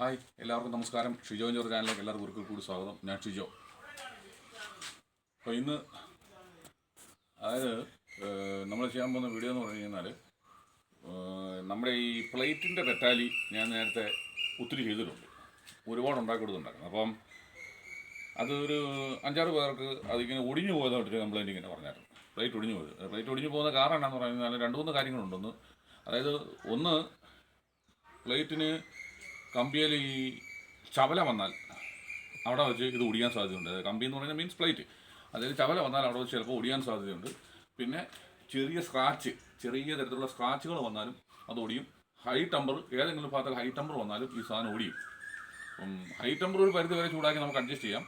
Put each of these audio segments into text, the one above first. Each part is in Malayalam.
ഹായ് എല്ലാവർക്കും നമസ്കാരം. ഷിജോ ജോർ ചാനലിലേക്ക് എല്ലാവർക്കും ഒരിക്കൽ കൂടി സ്വാഗതം. ഞാൻ ഷിജോ. അപ്പോൾ ഇന്ന് അതായത് നമ്മൾ ചെയ്യാൻ പോകുന്ന വീഡിയോ എന്ന് പറഞ്ഞു കഴിഞ്ഞാൽ നമ്മുടെ ഈ പ്ലേറ്റിന്റെ തെറ്റാലി ഞാൻ നേരത്തെ ഒത്തിരി ചെയ്തിട്ടുണ്ട്. ഒരുപാട് ഉണ്ടാക്കി കൊടുത്തുണ്ടായിരുന്നു അപ്പം അതൊരു അഞ്ചാറ് പേർക്ക് അതിങ്ങനെ ഒടിഞ്ഞു പോയതായിട്ടൊരു കംപ്ലൈന്റ് ഇങ്ങനെ പറഞ്ഞായിരുന്നു. പ്ലേറ്റ് ഒടിഞ്ഞു പോയത്. പ്ലേറ്റ് ഒടിഞ്ഞു പോകുന്ന കാരണം എന്നാന്ന് പറഞ്ഞു കഴിഞ്ഞാൽ രണ്ട് മൂന്ന് കാര്യങ്ങളുണ്ടൊന്ന് അതായത് ഒന്ന് പ്ലേറ്റിന് കമ്പിയിൽ ഈ ചവല വന്നാൽ അവിടെ വെച്ച് ഇത് ഒടിയാൻ സാധ്യതയുണ്ട്. കമ്പി എന്ന് പറയുന്നത് മീൻസ് പ്ലേറ്റ് അതായത് ചവല വന്നാൽ അവിടെ വെച്ച് ചിലപ്പോൾ ഒടിയാൻ സാധ്യതയുണ്ട്. പിന്നെ ചെറിയ സ്ക്രാച്ച് ചെറിയ തരത്തിലുള്ള സ്ക്രാച്ചുകൾ വന്നാലും അത് ഓടിയും. ഹൈ ടെമ്പർ ഏതെങ്കിലും ഭാഗത്ത് ഹൈ ടെമ്പർ വന്നാലും ഈ സാധനം ഒടിയും അപ്പം ഹൈ ടെമ്പർ ഒരു പരിധി വരെ ചൂടാക്കി നമുക്ക് അഡ്ജസ്റ്റ് ചെയ്യാം.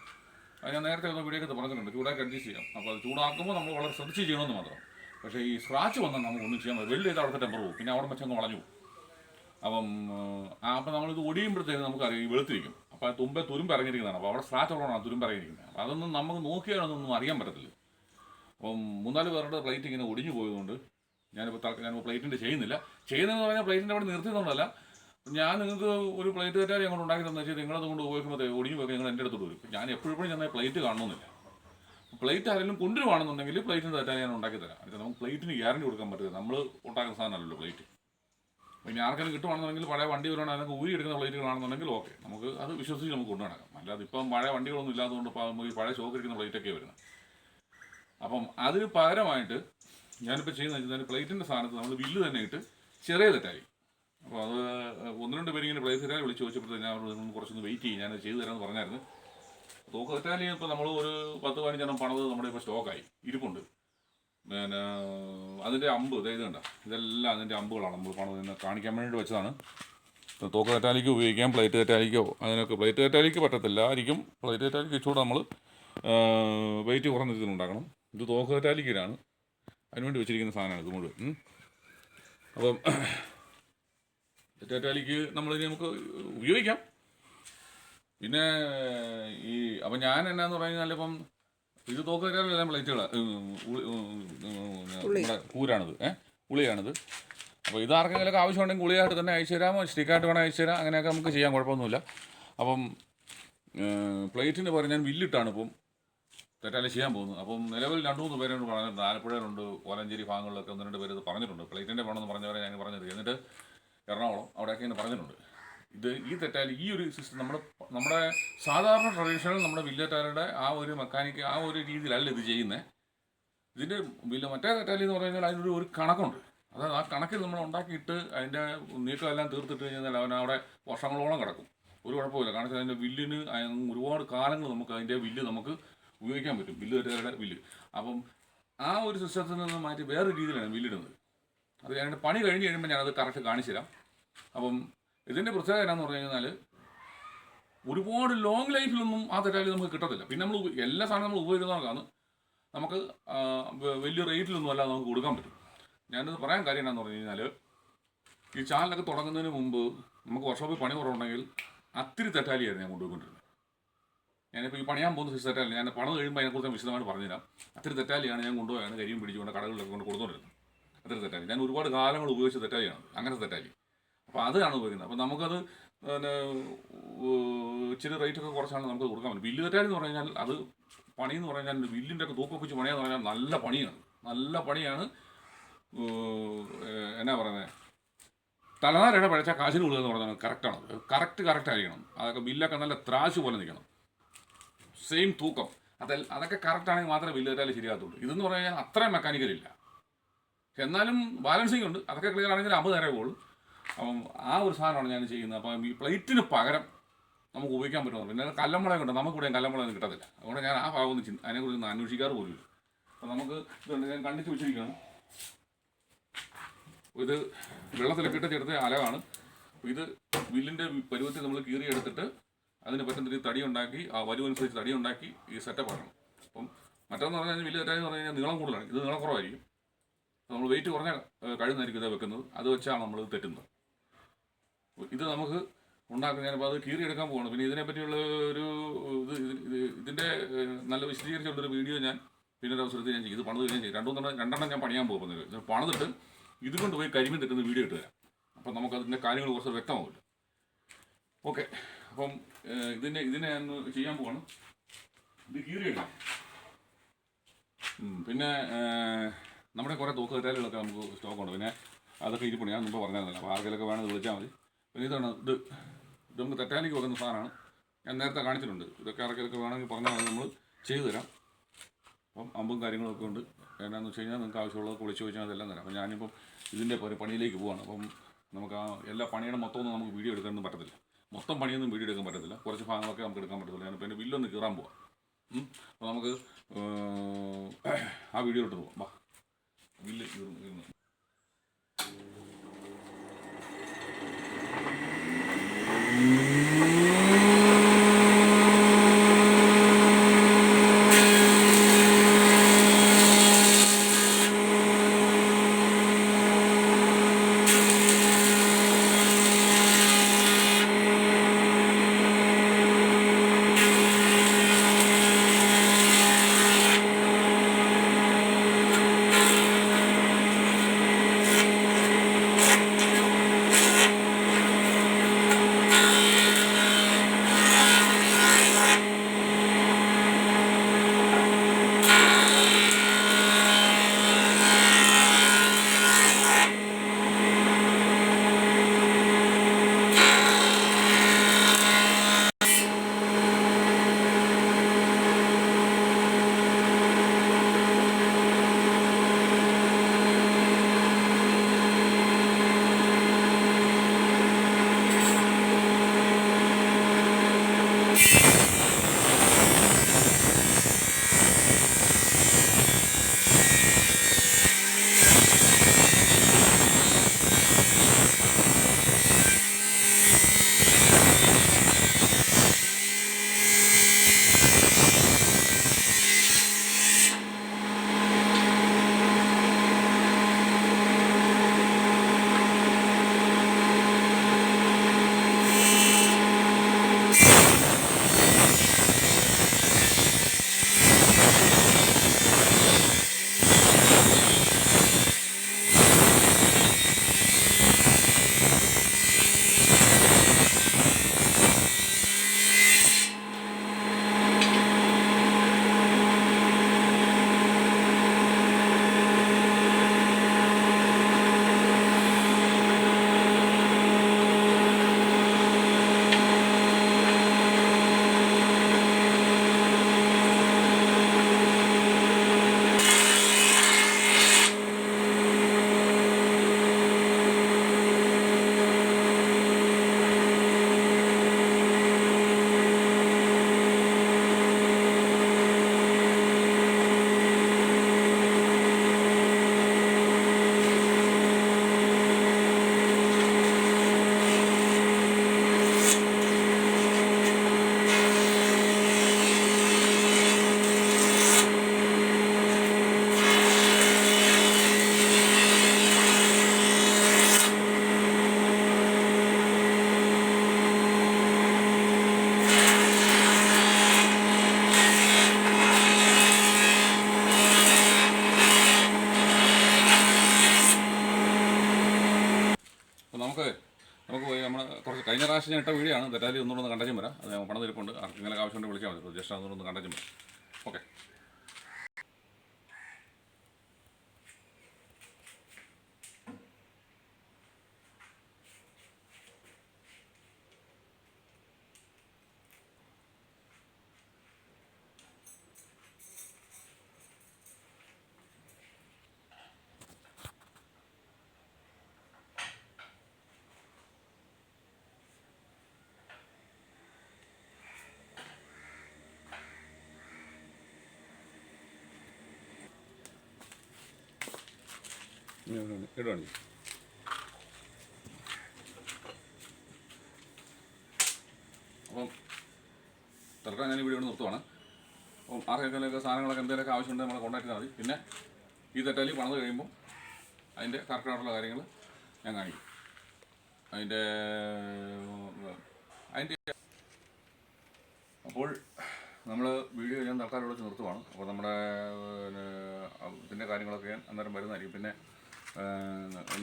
അത് ഞാൻ നേരത്തെ ഒന്ന് വീഡിയോ പറഞ്ഞിട്ടുണ്ട് ചൂടാക്കി അഡ്ജസ്റ്റ് ചെയ്യാം. അപ്പോൾ അത് ചൂടാക്കുമ്പോൾ നമ്മൾ വളരെ ശ്രദ്ധിച്ച് ചെയ്യണമെന്ന് മാത്രം. പക്ഷേ ഈ സ്ക്രാച്ച് വന്നാൽ നമുക്ക് ഒന്നും ചെയ്യാൻ പറ്റില്ല. വലിയ അവിടുത്തെ ടെമ്പർ പോകും. പിന്നെ അവിടെ വെച്ചങ്ങ് വളഞ്ഞു പോകും. അപ്പം അപ്പം നമ്മളിത് ഒടിയുമ്പോഴത്തേക്ക് നമുക്കറിയാം വെളുത്തിരിക്കും. അപ്പം ആ തുമ്പെ തുരുമ്പ് ഇറങ്ങിയിരിക്കുന്നതാണ് അപ്പോൾ അവിടെ സ്ക്രാച്ച് ഉള്ളതാണ് തുരുമ്പ് ഇറങ്ങിയിരിക്കുന്നത് അപ്പം അതൊന്നും നമുക്ക് നോക്കിയാലൊന്നും അറിയാൻ പറ്റത്തില്ല. അപ്പം മൂന്നാൽ പേരുടെ പ്ലേറ്റ് ഇങ്ങനെ ഒടിഞ്ഞു പോയതുകൊണ്ട് ഞാനിപ്പോൾ തൽക്ക- ഞാനിപ്പോൾ പ്ലേറ്റിന്റെ ചെയ്യുന്നില്ല. ചെയ്യുന്നതെന്ന് പറഞ്ഞാൽ പ്ലേറ്റിന്റെ അവിടെ നിർത്തിയതുകൊണ്ടല്ല. ഞാൻ നിങ്ങൾക്ക് ഒരു പ്ലേറ്റ് തെറ്റാരി അങ്ങോട്ട് ഉണ്ടാക്കി വെച്ചാൽ നിങ്ങളത് കൊണ്ട് ഉപയോഗിക്കുമ്പോൾ ഒടിഞ്ഞു പോയി നിങ്ങൾ എന്റെ അടുത്തോട്ട് വരും. ഞാൻ എപ്പോഴും ഞാൻ പ്ലേറ്റ് കാണണമെന്നില്ല പ്ലേറ്റ് ആരെങ്കിലും കൊണ്ടുവരുവാണെന്നുണ്ടെങ്കിൽ പ്ലേറ്റിന് തെറ്റാരി ഞാൻ ഉണ്ടാക്കി തരാം. അത് നമുക്ക് പ്ലേറ്റിന് ഗ്യാരണ്ടി കൊടുക്കാൻ പറ്റില്ല നമ്മൾ ഉണ്ടാക്കുന്ന സാധനമല്ലല്ലോ പ്ലേറ്റ് അപ്പം ഇനി ആർക്കെങ്കിലും കിട്ടുവാണെന്നുണ്ടെങ്കിൽ പഴയ വണ്ടി വരുവാണെങ്കിൽ ഊരി എടുക്കുന്ന പ്ലേറ്റുകളാണെന്നുണ്ടെങ്കിൽ ഓക്കെ നമുക്ക് അത് വിശ്വസിച്ച് നമുക്ക് കൊണ്ടുനടക്കാം അല്ലാതെ ഇപ്പം പഴയ വണ്ടികളൊന്നും ഇല്ലാത്തതുകൊണ്ട് ഇപ്പം നമുക്ക് ഈ പഴയ ഷോക്ക് ഇരിക്കുന്ന പ്ലേറ്റൊക്കെ വരുന്നത്. അപ്പം അതിന് പകരമായിട്ട് ഞാനിപ്പോൾ ചെയ്യുന്നത് വെച്ചാൽ പ്ലേറ്റിന്റെ സ്ഥാനത്ത് നമ്മൾ ബില്ല് തന്നെ ഇട്ട് ചെറിയ തെറ്റായി. അപ്പോൾ അത് ഒന്ന് രണ്ട് പേര് ഇങ്ങനെ പ്ലേസ് തെറ്റായി വിളിച്ച് ചോദിച്ചപ്പോഴത്തേക്ക് ഞാൻ കുറച്ചൊന്ന് വെയിറ്റ് ചെയ്യും. ഞാൻ ചെയ്തു തരാമെന്ന് പറഞ്ഞായിരുന്നു. തോക്ക് തെറ്റാലി ഇപ്പോൾ നമ്മൾ ഒരു പത്ത് പതിനഞ്ചെണ്ണം പണത് നമ്മുടെ ഇപ്പോൾ സ്റ്റോക്കായി ഇരിപ്പുണ്ട്. പിന്നെ അതിന്റെ അമ്പ് ദേ ഇത് കണ്ട? ഇതെല്ലാം അതിന്റെ അമ്പുകളാണ്. നമ്മൾ പണം കാണിക്കാൻ വേണ്ടി വെച്ചതാണ്. തോക്ക് തെറ്റാലിക്ക് ഉപയോഗിക്കാം പ്ലേറ്റ് തെറ്റാലിക്കോ അതിനൊക്കെ പ്ലേറ്റ് തെറ്റാലിക്ക് പറ്റത്തില്ല. ആയിരിക്കും പ്ലേറ്റ് തെറ്റാലിക്ക് ഇച്ചുകൂടെ നമ്മൾ വെയിറ്റ് കുറഞ്ഞ രീതിയിൽ ഉണ്ടാക്കണം. ഇത് തോക്ക് തെറ്റാലിക്കാണ് അതിനുവേണ്ടി വെച്ചിരിക്കുന്ന സാധനമാണ് ഇത് മുഴുവൻ. അപ്പം തെറ്റാലിക്ക് നമ്മളിനി നമുക്ക് ഉപയോഗിക്കാം. പിന്നെ ഈ അപ്പം ഞാൻ എന്നാന്ന് പറഞ്ഞു കഴിഞ്ഞാൽ ഇപ്പം ഇത് തോക്കുകാരെല്ലാം പ്ലേറ്റുകൾ നമ്മുടെ കൂരാണിത്. ഏഹ് ഉളിയാണിത് അപ്പോൾ ഇത് ആർക്കെങ്കിലും ആവശ്യമുണ്ടെങ്കിൽ ഗുളിയായിട്ട് തന്നെ അയച്ചു തരാമോ? സ്റ്റിക്കായിട്ട് വേണം അയച്ചു തരാം. അങ്ങനെയൊക്കെ നമുക്ക് ചെയ്യാൻ കുഴപ്പമൊന്നുമില്ല. അപ്പം പ്ലേറ്റിന് പറഞ്ഞു ഞാൻ വില്ലിട്ടാണ് ഇപ്പം തെറ്റാലെ ചെയ്യാൻ പോകുന്നത്. അപ്പം നിലവിൽ രണ്ട് മൂന്ന് പേരോട് പറഞ്ഞിട്ടുണ്ട്. ആലപ്പുഴയിലുണ്ട് കോലഞ്ചേരി ഭാഗങ്ങളിലൊക്കെ ഒന്ന് രണ്ട് പേര് ഇത് പറഞ്ഞിട്ടുണ്ട്. പ്ലേറ്റിന്റെ വേണമെന്ന് പറഞ്ഞവരെ ഞാൻ പറഞ്ഞത് എന്നിട്ട് എറണാകുളം അവിടെയൊക്കെ ഇങ്ങനെ പറഞ്ഞിട്ടുണ്ട്. ഇത് ഈ തെറ്റാലി ഈ ഒരു സിസ്റ്റം നമ്മുടെ നമ്മുടെ സാധാരണ ട്രഡീഷണൽ നമ്മുടെ വില്ലറ്റാരുടെ ആ ഒരു മെക്കാനിക്ക് ആ ഒരു രീതിയിലല്ല ഇത് ചെയ്യുന്നത് ഇതിന്റെ വില്ല മറ്റേ തെറ്റാലി എന്ന് പറഞ്ഞാൽ അതിനൊരു ഒരു കണക്കുണ്ട്. അതായത് ആ കണക്കിൽ നമ്മൾ ഉണ്ടാക്കിയിട്ട് അതിന്റെ നീക്കമെല്ലാം തീർത്തിട്ട് കഴിഞ്ഞാൽ അവൻ അവിടെ വർഷങ്ങളോളം കിടക്കും. ഒരു കുഴപ്പമില്ല. കാരണം അതിന്റെ വില്ലിന് ഒരുപാട് കാലങ്ങൾ നമുക്ക് അതിന്റെ വില്ല് നമുക്ക് ഉപയോഗിക്കാൻ പറ്റും. വില്ല് തെറ്റാലിയുടെ വില്ല്. അപ്പം ആ ഒരു സിസ്റ്റത്തിൽ നിന്ന് മാറ്റി വേറൊരു രീതിയിലാണ് വില്ലിടുന്നത് അത് ഞാൻ പണി കഴിഞ്ഞ് കഴിയുമ്പോൾ ഞാനത് കറക്റ്റ് കാണിച്ചു തരാം അപ്പം ഇതിന്റെ പ്രത്യേകത എന്നാന്ന് പറഞ്ഞു കഴിഞ്ഞാൽ ഒരുപാട് ലോങ് ലൈഫിലൊന്നും ആ തെറ്റാലി നമുക്ക് കിട്ടത്തില്ല. പിന്നെ നമ്മൾ എല്ലാ സാധനവും നമ്മൾ ഉപയോഗിക്കുന്നതാണ് നമുക്ക് വലിയ റേറ്റിലൊന്നും അല്ലാതെ നമുക്ക് കൊടുക്കാൻ പറ്റും. ഞാനിത് പറയാൻ കാര്യം എന്നാന്ന് പറഞ്ഞു കഴിഞ്ഞാൽ ഈ ചാനലൊക്കെ തുടങ്ങുന്നതിന് മുമ്പ് നമുക്ക് വർഷോപ്പിൽ പണി കുറവുണ്ടെങ്കിൽ അത്തിരി തെറ്റാലിയായിരുന്നു ഞാൻ കൊണ്ടുപോയിക്കൊണ്ടിരുന്നത്. ഞാനിപ്പോൾ ഈ പണിയാൻ പോകുന്ന ഫിസ് തെറ്റാലി ഞാൻ പണം കഴിയുമ്പോൾ അതിനെക്കുറിച്ച് വിശദമായിട്ട് പറഞ്ഞുതരാം. അത്തിരി തെറ്റാലിയാണ് ഞാൻ കൊണ്ടുപോയാണ് കരിയും പിടിച്ചുകൊണ്ട് കടകളിലൊക്കെ കൊണ്ട് കൊടുത്തുകൊണ്ടിരുന്നത് അത്തിരി തെറ്റാലി ഞാൻ ഒരുപാട് കാലങ്ങൾ ഉപയോഗിച്ച തെറ്റാലിയാണ് അങ്ങനത്തെ തെറ്റാലി അപ്പോൾ അതാണ് ഉപയോഗിക്കുന്നത്. അപ്പോൾ നമുക്കത് പിന്നെ ഇച്ചിരി റേറ്റ് ഒക്കെ കുറച്ചാണ് നമുക്ക് കൊടുക്കാൻ പറ്റും. ബില്ല് തെറ്റാൻ എന്ന് പറഞ്ഞു കഴിഞ്ഞാൽ അത് പണി എന്ന് പറഞ്ഞു കഴിഞ്ഞാൽ ബില്ലിന്റെ ഒക്കെ തൂക്കം വെച്ച് പണിയാന്ന് പറഞ്ഞാൽ നല്ല പണിയാണ്. നല്ല പണിയാണ് എന്നാ പറയുന്നത് തലനാരയുടെ പഴച്ച കാശിന് കൊടുക്കുക എന്ന് പറഞ്ഞാൽ കറക്റ്റാണ് കറക്റ്റ് കറക്റ്റ് ആയിരിക്കണം. അതൊക്കെ ബില്ലൊക്കെ നല്ല ത്രാശ് പോലെ നിൽക്കണം. സെയിം തൂക്കം. അതെ അതൊക്കെ കറക്റ്റ് ആണെങ്കിൽ മാത്രമേ ബില്ല് തെറ്റാലി ശരിയാകത്തുള്ളൂ. ഇതെന്ന് പറഞ്ഞു കഴിഞ്ഞാൽ അത്രയും മെക്കാനിക്കലില്ല എന്നാലും ബാലൻസിങ് ഉണ്ട്. അതൊക്കെ ക്ലിയർ ആണെങ്കിൽ അമ്പത് നേരമേ പോകുള്ളൂ അപ്പം ആ ഒരു സാധനമാണ് ഞാൻ ചെയ്യുന്നത്. അപ്പം ഈ പ്ലേറ്റിന് പകരം നമുക്ക് ഉപയോഗിക്കാൻ പറ്റുന്നത് പിന്നെ കല്ലമ്പളം നമുക്ക് നമുക്കിവിടെ കല്ലമ്പളം കിട്ടത്തില്ല. അതുകൊണ്ട് ഞാൻ ആ ഭാഗം ഒന്ന് ചിന്ത അതിനെക്കുറിച്ച് ഒന്ന് അന്വേഷിക്കാറ് പോലും ഇല്ല. അപ്പം നമുക്ക് ഇതുണ്ട്. ഞാൻ കണ്ടിച്ച് വെച്ചിരിക്കുകയാണ്. ഇത് വെള്ളത്തിലൊക്കെ ഇട്ട് ചേർത്ത അലവാണ്. ഇത് വില്ലിന്റെ പരുവത്തിൽ നമ്മൾ കീറി എടുത്തിട്ട് അതിന് പറ്റുന്ന രീതിയിൽ തടി ഉണ്ടാക്കി ആ വലുവനുസരിച്ച് തടി ഉണ്ടാക്കി ഈ സെറ്റപ്പ് ആക്കണം അപ്പം മറ്റൊന്ന് പറഞ്ഞാൽ വലിയ തെറ്റാന്ന് പറഞ്ഞു കഴിഞ്ഞാൽ നീളം കൂടുതലാണ്. ഇത് നീളം കുറവായിരിക്കും. നമ്മൾ വെയിറ്റ് കുറഞ്ഞ കഴിയുന്നതായിരിക്കും ഇത് വെക്കുന്നത്. അത് വെച്ചാണ് നമ്മൾ തെറ്റുന്നത്. ഇത് നമുക്ക് ഉണ്ടാക്കുന്ന ഞാനിപ്പോൾ അത് കീറിയെടുക്കാൻ പോകണം പിന്നെ ഇതിനെ പറ്റിയുള്ള ഒരു ഇത് ഇത് ഇത് ഇതിന്റെ നല്ല വിശദീകരിച്ചുള്ളൊരു വീഡിയോ ഞാൻ പിന്നെ ഒരു അവസരത്തിൽ ഞാൻ ചെയ്യും. ഇത് പണിത് ഞാൻ ചെയ്യും രണ്ടുമൂന്നെണ്ണം രണ്ടെണ്ണം ഞാൻ പണിയാൻ പോകുന്നത് ഇത് പണിതിട്ട് ഇതുകൊണ്ട് പോയി കരിമീൻ തെറ്റുന്ന വീഡിയോ ഇട്ട് തരാം. അപ്പം നമുക്ക് അതിന്റെ കാര്യങ്ങൾ കുറച്ച് വ്യക്തമാവില്ല. ഓക്കെ. അപ്പം ഇതിന്റെ ഇതിനെ ഞാൻ ചെയ്യാൻ പോവാണ്. ഇത് കീറിയിടാം പിന്നെ നമ്മുടെ കുറേ തൂക്ക് കറ്റാലുകളൊക്കെ നമുക്ക് സ്റ്റോക്ക് ഉണ്ട്. പിന്നെ അതൊക്കെ ഇരിപ്പുണ്ട്. ഞാൻ മുമ്പ് പറഞ്ഞിരുന്നില്ല അപ്പോൾ ആർക്കെങ്കിലൊക്കെ വേണമെന്ന് വിളിച്ചാൽ മതി. ഇതാണ് ഇത് ഇത് നമുക്ക് തെറ്റാലിക്ക് വെക്കുന്ന സാധനമാണ്. ഞാൻ നേരത്തെ കാണിച്ചിട്ടുണ്ട്. ഇതൊക്കെ ഇറക്കിയൊക്കെ വേണമെങ്കിൽ പറഞ്ഞാൽ നമ്മൾ ചെയ്തു തരാം. അപ്പം അമ്പും കാര്യങ്ങളൊക്കെ ഉണ്ട്. എന്നാന്ന് വെച്ച് കഴിഞ്ഞാൽ നിങ്ങൾക്ക് ആവശ്യമുള്ളത് കുളിച്ച് ചോദിച്ചാൽ അതെല്ലാം തരാം. അപ്പം ഞാനിപ്പം ഇതിന്റെ പണിയിലേക്ക് പോവാണ്. അപ്പം നമുക്ക് ആ എല്ലാ പണിയുടെ മൊത്തമൊന്നും നമുക്ക് വീഡിയോ എടുക്കാനൊന്നും പറ്റത്തില്ല. മൊത്തം പണിയൊന്നും വീഡിയോ എടുക്കാൻ പറ്റത്തില്ല. കുറച്ച് ഭാഗങ്ങളൊക്കെ നമുക്ക് എടുക്കാൻ പറ്റത്തില്ല. ഞാനിപ്പോൾ എന്റെ ബില്ലൊന്ന് കീറാൻ പോവാം. അപ്പോൾ നമുക്ക് ആ വീഡിയോ ഇട്ട് പോവാം. വാ. ബില്ല് കീറുന്നു കീറുന്നു. പ്രാവശ്യം ഞാൻ ഇട്ട വീഡിയോ ആണ്. തെറ്റാലി ഒന്നുകൂടെ ഒന്ന് കണ്ടച്ചും വരാം. അത് പണം തിരിപ്പുണ്ട് ആർക്കെങ്കിലും ആവശ്യമുണ്ടെങ്കിൽ വിളിച്ചാൽ മതി. ജസ്റ്റ് അതൊന്നുകൂടെ ഒന്ന് കണ്ടച്ചും വരാം. ഓക്കെ. ഇടുവാണ്. അപ്പം തൽക്കാലം ഞാൻ വീഡിയോ നിർത്തുവാണ്. അപ്പം ആർക്കെങ്കിലൊക്കെ സാധനങ്ങളൊക്കെ എന്തെങ്കിലുമൊക്കെ ആവശ്യമുണ്ടെങ്കിൽ നമ്മളെ കോൺടാക്ട് ചെയ്താൽ പിന്നെ ഈ തെറ്റാലി പണിത് കഴിയുമ്പോൾ അതിന്റെ കറക്റ്റായിട്ടുള്ള കാര്യങ്ങൾ ഞാൻ കാണിക്കും. അതിന്റെ അതിന്റെ അപ്പോൾ നമ്മൾ വീഡിയോ ഞാൻ തൽക്കാലം വിളിച്ച് നിർത്തുവാണ്. അപ്പോൾ നമ്മുടെ ഇതിന്റെ കാര്യങ്ങളൊക്കെ ഞാൻ അന്നേരം വരുന്നതായിരിക്കും. പിന്നെ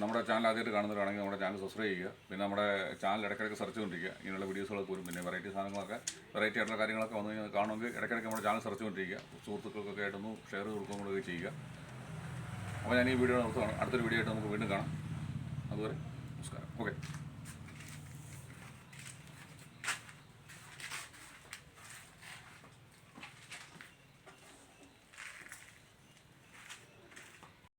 നമ്മുടെ ചാനൽ ആദ്യമായിട്ട് കാണുന്നവരാണെങ്കിൽ നമ്മുടെ ചാനൽ സബ്സ്ക്രൈബ് ചെയ്യുക. പിന്നെ നമ്മുടെ ചാനൽ ഇടയ്ക്കിടയ്ക്ക് സെർച്ച് കൊണ്ടിരിക്കുക ഇങ്ങനെയുള്ള വീഡിയോസുകളൊക്കെ വരും പിന്നെ വെറൈറ്റി സാധനങ്ങളൊക്കെ വെറൈറ്റി ആയിട്ടുള്ള കാര്യങ്ങളൊക്കെ വന്നു കഴിഞ്ഞാൽ കാണുമെങ്കിൽ ഇടയ്ക്കിടയ്ക്ക് നമ്മുടെ ചാനൽ സെർച്ച് കൊണ്ടിരിക്കുക സുഹൃത്തുക്കൾക്കൊക്കെ ആയിട്ടൊന്ന് ഷെയർ കൊടുക്കുകയും കൂടെ ചെയ്യുക. അപ്പോൾ ഞാൻ ഈ വീഡിയോ നിർത്തുകയാണ്. അടുത്തൊരു വീഡിയോ ആയിട്ട് നമുക്ക് വീണ്ടും കാണാം. അതുവരെ നമസ്കാരം. ഓക്കെ